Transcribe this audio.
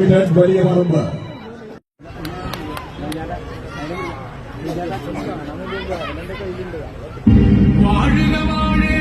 വലിയ പറമ്പ് വാഴുക വാഴേ